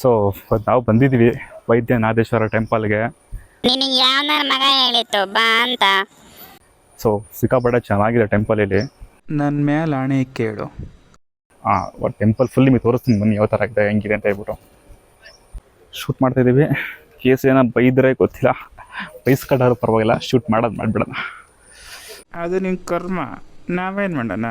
So ನಾವು ಬಂದಿದ್ವಿ ವೈದ್ಯನಾಥೇಶ್ವರ ಟೆಂಪಲ್ಗೆ ನಿನಗೆ ಮಗ ಹೇಳಿತ್ತು ಬಾ ಅಂತ. ಸೊ ಸಿಕ್ಕಾಪಟ್ಟೆ ಚೆನ್ನಾಗಿದೆ ಟೆಂಪಲ್ ಇಲ್ಲಿ. ನನ್ನ ಮೇಲೆ ಆಣೆ ಕೇಳು. ಹಾಂ ಟೆಂಪಲ್ ಫುಲ್ ನಿಮಗೆ ತೋರಿಸ್ತೀನಿ ಬನ್ನಿ ಯಾವ ಥರ ಇದೆ ಹೆಂಗಿದೆ ಅಂತ ಹೇಳ್ಬಿಟ್ಟು. ಶೂಟ್ ಮಾಡ್ತಾ ಇದ್ದೀವಿ ಕೇಸ್ ಏನೋ ಬೈದ್ರೆ ಗೊತ್ತಿಲ್ಲ. ಬೈಸ್ಕೊಂಡಾದ್ರು ಪರವಾಗಿಲ್ಲ ಶೂಟ್ ಮಾಡೋದು ಮಾಡಿಬಿಡೋಣ. ಅದು ನಿಮ್ಮ ಕರ್ಮ. ನಾವೇನು ಮಾಡೋಣ?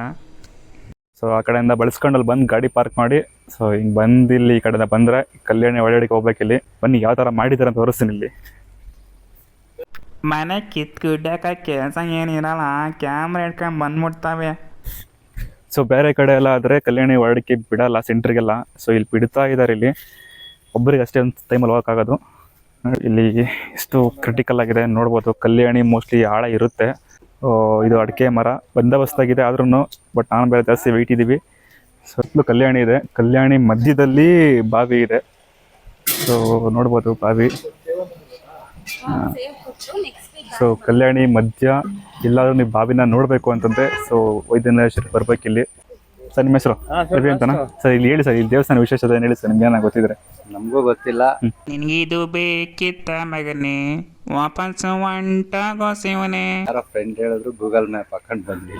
ಸೊ ಆ ಕಡೆಯಿಂದ ಬಳಸ್ಕೊಂಡಲ್ಲಿ ಬಂದು ಗಾಡಿ ಪಾರ್ಕ್ ಮಾಡಿ ಸೊ ಹಿಂಗೆ ಬಂದು ಇಲ್ಲಿ ಈ ಕಡೆಯಿಂದ ಬಂದರೆ ಕಲ್ಯಾಣಿ ಒಳಗಡೆಗೆ ಹೋಗ್ಬೇಕು ಇಲ್ಲಿ. ಬನ್ನಿ ಯಾವ ಥರ ಮಾಡಿದ್ದಾರೆ ಅಂತ ತೋರಿಸ್ತೀನಿ ಇಲ್ಲಿ. ಮನೆ ಕಿತ್ ಕಿಡ್ಯಾಕ ಕೆಲಸ ಏನಿರಲ್ಲ ಕ್ಯಾಮ್ರಾ ಇಟ್ಕೊಂಡು ಬಂದ್ಬಿಡ್ತಾವೆ. ಸೊ ಬೇರೆ ಕಡೆ ಎಲ್ಲ ಆದರೆ ಕಲ್ಯಾಣಿ ಒಳಗಡೆ ಬಿಡಲ್ಲ ಸೆಂಟ್ರಿಗೆಲ್ಲ ಸೊ ಇಲ್ಲಿ ಬಿಡ್ತಾ ಇದ್ದಾರೆ ಇಲ್ಲಿ. ಒಬ್ಬರಿಗೆ ಅಷ್ಟೇ ಒಂದು ಟೈಮಲ್ಲಿ ಹೋಗೋಕ್ಕಾಗೋದು. ಇಲ್ಲಿ ಎಷ್ಟು ಕ್ರಿಟಿಕಲ್ ಆಗಿದೆ ನೋಡ್ಬೋದು. ಕಲ್ಯಾಣಿ ಮೋಸ್ಟ್ಲಿ ಆಳ ಇರುತ್ತೆ. ಇದು ಅಡಿಕೆ ಮರ. ಬಂದೋಬಸ್ತಾಗಿದೆ ಆದ್ರೂ ಬಟ್ ನಾನು ಬೇರೆ ಜಾಸ್ತಿ ವೆಯ್ಟ್ ಇದ್ದೀವಿ. ಸುತ್ತಲೂ ಕಲ್ಯಾಣಿ ಇದೆ. ಕಲ್ಯಾಣಿ ಮಧ್ಯದಲ್ಲಿ ಬಾವಿ ಇದೆ. ಸೊ ನೋಡ್ಬೋದು ಬಾವಿ. ಸೊ ಕಲ್ಯಾಣಿ ಮಧ್ಯ ಎಲ್ಲಾದ್ರೂ ನೀವು ಬಾವಿನ ನೋಡಬೇಕು ಅಂತಂದ್ರೆ ಸೊ ವೈದ್ಯನಾಥೇಶ್ವರ ಬರ್ಬೇಕು ಇಲ್ಲಿ ಸರ್ ನಿಮ್ಮ ಹೆಸರು? ರವಿ ಅಂತನಾ? ಸರ್ ಇಲ್ಲಿ ಹೇಳಿ ಸರ್ ಇಲ್ಲಿ ದೇವಸ್ಥಾನ ವಿಶೇಷತೆ ಏನು ಹೇಳಿ ಸರ್ ನಿಮ್ಗೆ ಏನಾಗ ಗೊತ್ತಿದ್ರೆ? ನಮಗೂ ಗೊತ್ತಿಲ್ಲ. ನಿನಗಿದು ಬೇಕಿತ್ತ ಮಗನೇ? ವಾಪಸ್ ಹೊಂಟಾಗೋ ಶಿವನೇ ಯಾರೋ ಫ್ರೆಂಡ್ ಹೇಳಿದ್ರು ಗೂಗಲ್ ಮ್ಯಾಪ್ ಹಾಕೊಂಡ್ ಬಂದ್ವಿ.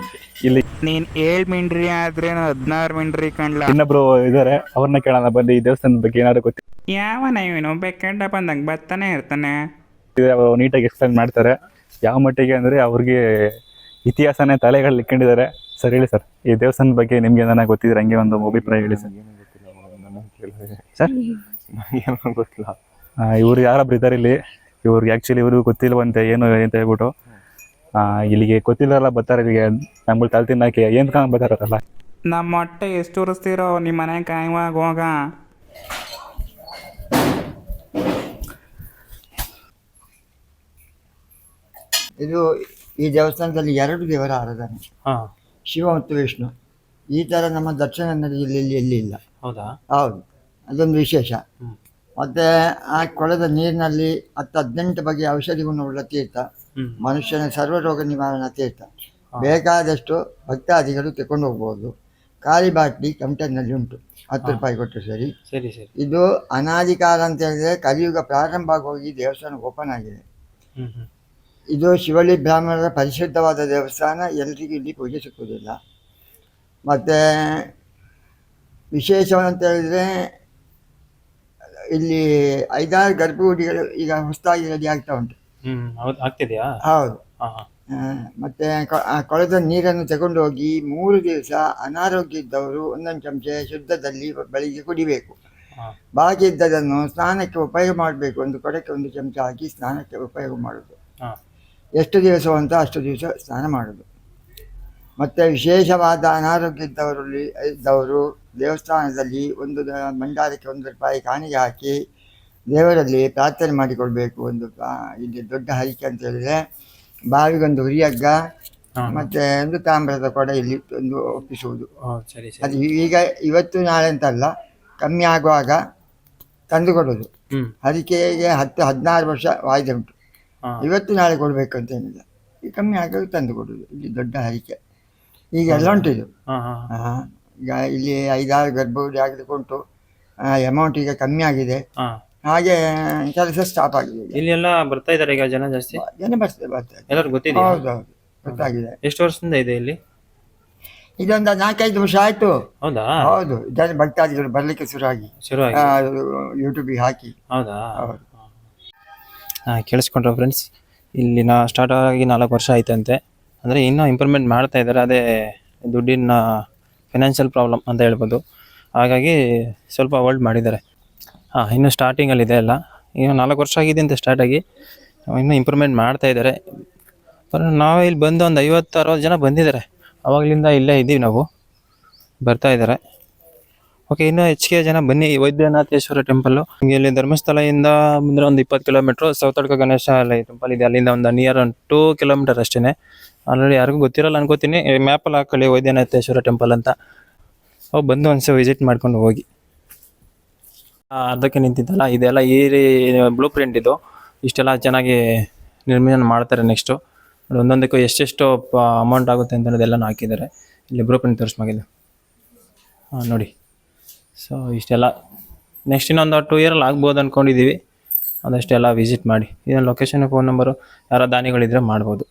ಇಲ್ಲಿ ನೀನ್ ಏಳ್ ಮಿಂಡ್ರಿ ಆದ್ರೆ ಹದಿನಾರು ಮಿಂಡ್ರಿ ಕಂಡ್ಲ? ಇನ್ನೊಬ್ರು ಇದಾರೆ ಅವ್ರನ್ನ ಕೇಳಲ್ಲ ಬಂದು ಈ ದೇವಸ್ಥಾನದ ಬಗ್ಗೆ ಏನಾದ್ರು ಗೊತ್ತಿ ಯಾವನ ಇವನು? ಬೆಕ್ಕಂಡ ಬಂದಂಗ ಬರ್ತಾನೆ ಇರ್ತಾನೆ. ಅವರು ನೀಟಾಗಿ ಎಕ್ಸ್ಪ್ಲೈನ್ ಮಾಡ್ತಾರೆ. ಯಾವ ಮಟ್ಟಿಗೆ ಅಂದ್ರೆ ಅವ್ರಿಗೆ ಇತಿಹಾಸನೇ ತಲೆಗಳು ಇಟ್ಕೊಂಡಿದ್ದಾರೆ ಸರ್ ಹೇಳಿ ಸರ್ ಈ ದೇವಸ್ಥಾನದ ಬಗ್ಗೆ ನಿಮ್ಗೆ ಏನಾರ ಗೊತ್ತಿದ್ರೆ ಹಂಗೆ ಒಂದು ಅಭಿಪ್ರಾಯ ಹೇಳಿ ಸರ್. ಸರ್? ಏನೋ ಗೊತ್ತಿಲ್ಲ. ಇವ್ರು ಯಾರೊಬ್ರು ಇದ್ದಾರೆ ಇಲ್ಲಿ? ಇವ್ರಿಗೆ ಆ್ಯಕ್ಚುಲಿ ಇವ್ರಿಗೂ ಗೊತ್ತಿಲ್ವಂತೆ ಏನು ಅಂತ ಹೇಳ್ಬಿಟ್ಟು. ಇಲ್ಲಿಗೆ ಗೊತ್ತಿಲ್ಲ ಬರ್ತಾರೆ ಇಲ್ಲಿಗೆ. ನಮ್ಮಲ್ಲಿ ತಲೆ ತಿನ್ನಕ್ಕೆ ಏನು ಕಾಣ ಬರ್ತಾರಲ್ಲ? ನಮ್ಮ ಹೊಟ್ಟೆ ಎಷ್ಟು ಉರಿಸ್ತಿರೋ ನಿಮ್ಮ ಮನೆ ಕಾಯುವಾಗ ಹೋಗ. ಇದು ಈ ದೇವಸ್ಥಾನದಲ್ಲಿ ಎರಡು ದೇವರ ಆರಾಧನೆ. ಹಾಂ. ಶಿವ ಮತ್ತು ವಿಷ್ಣು. ಈ ಥರ ನಮ್ಮ ದರ್ಶನ ಕನ್ನಡ ಜಿಲ್ಲೆಯಲ್ಲಿ ಎಲ್ಲಿ ಇಲ್ಲ. ಹೌದಾ? ಹೌದು. ಅದೊಂದು ವಿಶೇಷ. ಮತ್ತು ಆ ಕೊಳದ ನೀರಿನಲ್ಲಿ ಹತ್ತು ಹದಿನೆಂಟು ಬಗೆಯ ಔಷಧಿ ಗುಣವುಳ್ಳ ತೀರ್ಥ. ಮನುಷ್ಯನ ಸರ್ವ ರೋಗ ನಿವಾರಣಾ ತೀರ್ಥ. ಬೇಕಾದಷ್ಟು ಭಕ್ತಾದಿಗಳು ತಗೊಂಡು ಹೋಗ್ಬೋದು. ಖಾಲಿ ಬಾಟ್ಲಿ ಕಂಟೈನಲ್ಲಿ ಉಂಟು. ಹತ್ತು ರೂಪಾಯಿ ಕೊಟ್ಟು ಸರಿ. ಸರಿ ಸರಿ. ಇದು ಅನಾದಿ ಕಾಲ ಅಂತ ಹೇಳಿದ್ರೆ ಕಲಿಯುಗ ಪ್ರಾರಂಭ ಆಗೋಗಿ ದೇವಸ್ಥಾನ ಓಪನ್ ಆಗಿದೆ. ಇದು ಶಿವಳ್ಳಿ ಬ್ರಾಹ್ಮಣರ ಪರಿಶುದ್ಧವಾದ ದೇವಸ್ಥಾನ. ಎಲ್ರಿಗೂ ಇಲ್ಲಿ ಪೂಜೆ ಸಿಕ್ಕುವುದಿಲ್ಲ. ಮತ್ತು ವಿಶೇಷವಂತ ಹೇಳಿದರೆ ಇಲ್ಲಿ ಐದಾರು ಗರ್ಭಗುಡಿಗಳು ಈಗ ಹೊಸದಾಗಿ ರೆಡಿ ಆಗ್ತಾ ಉಂಟು. ಆಗ್ತಿದೆಯಾ? ಹೌದು. ಮತ್ತೆ ಕೊಳದ ನೀರನ್ನು ತಗೊಂಡು ಹೋಗಿ ಮೂರು ದಿವಸ ಅನಾರೋಗ್ಯ ಇದ್ದವರು ಒಂದೊಂದು ಚಮಚ ಶುದ್ಧದಲ್ಲಿ ಬೆಳಿಗ್ಗೆ ಕುಡಿಬೇಕು. ಬಾಕಿ ಇದ್ದದನ್ನು ಸ್ನಾನಕ್ಕೆ ಉಪಯೋಗ ಮಾಡಬೇಕು. ಒಂದು ಕೊಡಕ್ಕೆ ಒಂದು ಚಮಚ ಹಾಕಿ ಸ್ನಾನಕ್ಕೆ ಉಪಯೋಗ ಮಾಡೋದು. ಎಷ್ಟು ದಿವಸ ಅಂತ ಅಷ್ಟು ದಿವಸ ಸ್ನಾನ ಮಾಡೋದು. ಮತ್ತು ವಿಶೇಷವಾದ ಅನಾರೋಗ್ಯ ಇದ್ದವರಲ್ಲಿ ಇದ್ದವರು ದೇವಸ್ಥಾನದಲ್ಲಿ ಒಂದು ಭಂಡಾರಕ್ಕೆ ಒಂದು ರೂಪಾಯಿ ಕಾಣಿಗೆ ಹಾಕಿ ದೇವರಲ್ಲಿ ಪ್ರಾರ್ಥನೆ ಮಾಡಿಕೊಳ್ಬೇಕು ಒಂದು ಇಲ್ಲಿ ದೊಡ್ಡ ಹರಿಕೆ ಅಂತ ಹೇಳಿದ್ರೆ ಬಾವಿಗೊಂದು ಹುರಿಯಗ್ಗ ಮತ್ತು ಒಂದು ತಾಮ್ರದ ಕೊಡ ಇಲ್ಲಿ ಒಂದು ಒಪ್ಪಿಸುವುದು. ಅದು ಈಗ ಇವತ್ತು ನಾಳೆ ಅಂತಲ್ಲ ಕಮ್ಮಿ ಆಗುವಾಗ ತಂದು ಕೊಡೋದು ಹ್ಞೂ ಹರಿಕೆಗೆ ಹತ್ತು ಹದಿನಾರು ವರ್ಷ ವಾಯ್ದೆ ಉಂಟು. ಇವತ್ತು ನಾಳೆ ಕೊಡಬೇಕು ಅಂತ ಏನಿಲ್ಲ ಈ ಕಮ್ಮಿ ಆಗೋದು ತಂದು ಕೊಡೋದು. ಇಲ್ಲಿ ದೊಡ್ಡ ಹರಿಕೆ. ಈಗ ಎಲ್ಲ ಉಂಟು ಇದು. ಈಗ ಇಲ್ಲಿ ಐದಾರು ಗರ್ಭಗುಡಿ ಆಗಲಿಕ್ಕುಂಟು. ಅಮೌಂಟ್ ಈಗ ಕಮ್ಮಿ ಆಗಿದೆ. ಹಾಗೆ ಕೆಲಸ ಸ್ಟಾಪ್ ಆಗಿದೆ ಇಲ್ಲಿ ಎಲ್ಲ ಬರ್ತಾ ಇದ್ದಾರೆ ಈಗ ಜನ ಜಾಸ್ತಿ? ಜನ ಬರ್ತಾರೆ ಬರ್ತದೆ ಎಲ್ಲರೂ ಗೊತ್ತಿದೆ ಹೌದು ಹೌದು? ಗೊತ್ತಾಗಿದೆ. ಎಷ್ಟು ವರ್ಷದಿಂದ ಇದೆ ಇಲ್ಲಿ? ಇದೊಂದು ನಾಲ್ಕೈದು ವರ್ಷ ಆಯ್ತು. ಹೌದಾ? ಹೌದು. ಜನ ಭಕ್ತಾದಿಗಳು ಬರಲಿಕ್ಕೆ ಶುರುವಾಗಿ. ಶುರುವಾಗಿ. ಯೂಟ್ಯೂಬಿಗೆ ಹಾಕಿ. ಹೌದಾ? ಹೌದು. ಕೇಳಿಸ್ಕೊಂಡ್ರೆ ಫ್ರೆಂಡ್ಸ್ ಇಲ್ಲಿ ನಾ ಸ್ಟಾರ್ಟ್ ಆಗಿ ನಾಲ್ಕು ವರ್ಷ ಆಯ್ತಂತೆ. ಅಂದರೆ ಇನ್ನೂ ಇಂಪ್ರೂವ್ಮೆಂಟ್ ಮಾಡ್ತಾ ಇದ್ದಾರೆ. ಅದೇ ದುಡ್ಡಿನ ಫಿನಾನ್ಷಿಯಲ್ ಪ್ರಾಬ್ಲಮ್ ಅಂತ ಹೇಳ್ಬೋದು. ಹಾಗಾಗಿ ಸ್ವಲ್ಪ ಹೋಲ್ಡ್ ಮಾಡಿದ್ದಾರೆ. ಹಾಂ, ಇನ್ನೂ ಸ್ಟಾರ್ಟಿಂಗಲ್ಲಿ ಇದೆ ಅಲ್ಲ ಇನ್ನು ನಾಲ್ಕು ವರ್ಷ ಆಗಿದೆ ಅಂತ ಸ್ಟಾರ್ಟಾಗಿ ಇನ್ನೂ ಇಂಪ್ರೂವ್ಮೆಂಟ್ ಮಾಡ್ತಾ ಇದ್ದಾರೆ. ನಾವು ಇಲ್ಲಿ ಬಂದು ಒಂದು ಐವತ್ತು, ಅರವತ್ತು ಜನ ಬಂದಿದ್ದಾರೆ. ಅವಾಗಲಿಂದ ಇಲ್ಲೇ ಇದ್ದೀವಿ ನಾವು. ಬರ್ತಾ ಇದ್ದಾರೆ. ಓಕೆ ಇನ್ನೂ ಹೆಚ್ಚಿಗೆ ಜನ ಬನ್ನಿ ವೈದ್ಯನಾಥೇಶ್ವರ ಟೆಂಪಲ್ಲು ಇಲ್ಲಿ ಧರ್ಮಸ್ಥಳದಿಂದ ಬಂದರೆ ಒಂದು ಇಪ್ಪತ್ತು ಕಿಲೋಮೀಟ್ರು ಸೌತಡ್ಕ ಗಣೇಶ ಟೆಂಪಲ್ ಇದೆ. ಅಲ್ಲಿಂದ ಒಂದು ನಿಯರ್ ಒಂದು ಟೂ ಕಿಲೋಮೀಟರ್ ಅಷ್ಟೇ ಆಲ್ರೆಡಿ ಯಾರಿಗೂ ಗೊತ್ತಿರಲ್ಲ ಅನ್ಕೋತೀನಿ. ಮ್ಯಾಪಲ್ಲಿ ಹಾಕೊಳ್ಳಿ ವೈದ್ಯನಾಥೇಶ್ವರ ಟೆಂಪಲ್ ಅಂತ. ಅವು ಬಂದು ಒಂದ್ಸಲ ವಿಸಿಟ್ ಮಾಡ್ಕೊಂಡು ಹೋಗಿ. ಅರ್ಧಕ್ಕೆ ನಿಂತಿದ್ದಲ್ಲ, ಇದೆಲ್ಲ ಈ ಬ್ಲೂ ಪ್ರಿಂಟ್ ಇದು. ಇಷ್ಟೆಲ್ಲ ಚೆನ್ನಾಗಿ ನಿರ್ಮಾಣ ಮಾಡ್ತಾರೆ ನೆಕ್ಸ್ಟು ಒಂದೊಂದಕ್ಕೂ ಎಷ್ಟೆಷ್ಟು ಅಮೌಂಟ್ ಆಗುತ್ತೆ ಅಂತ ಅನ್ನೋದೆಲ್ಲ ಹಾಕಿದ್ದಾರೆ. ಇಲ್ಲಿ ಬ್ಲೂ ಪ್ರಿಂಟ್ ತೋರಿಸ್ಮಾಗಿದೆ ಹಾಂ ನೋಡಿ. ಸೊ ಇಷ್ಟೆಲ್ಲ ನೆಕ್ಸ್ಟ್ ಇನ್ನೊಂದು ಟೂ ಇಯರಲ್ಲಿ ಆಗ್ಬೋದು ಅಂದ್ಕೊಂಡಿದ್ದೀವಿ ಅದಷ್ಟೆಲ್ಲ ವಿಸಿಟ್ ಮಾಡಿ. ಇದನ್ನು ಲೊಕೇಶನ್ ಫೋನ್ ನಂಬರು ಯಾರೋ ದಾನಿಗಳಿದ್ರೆ ಮಾಡ್ಬೋದು.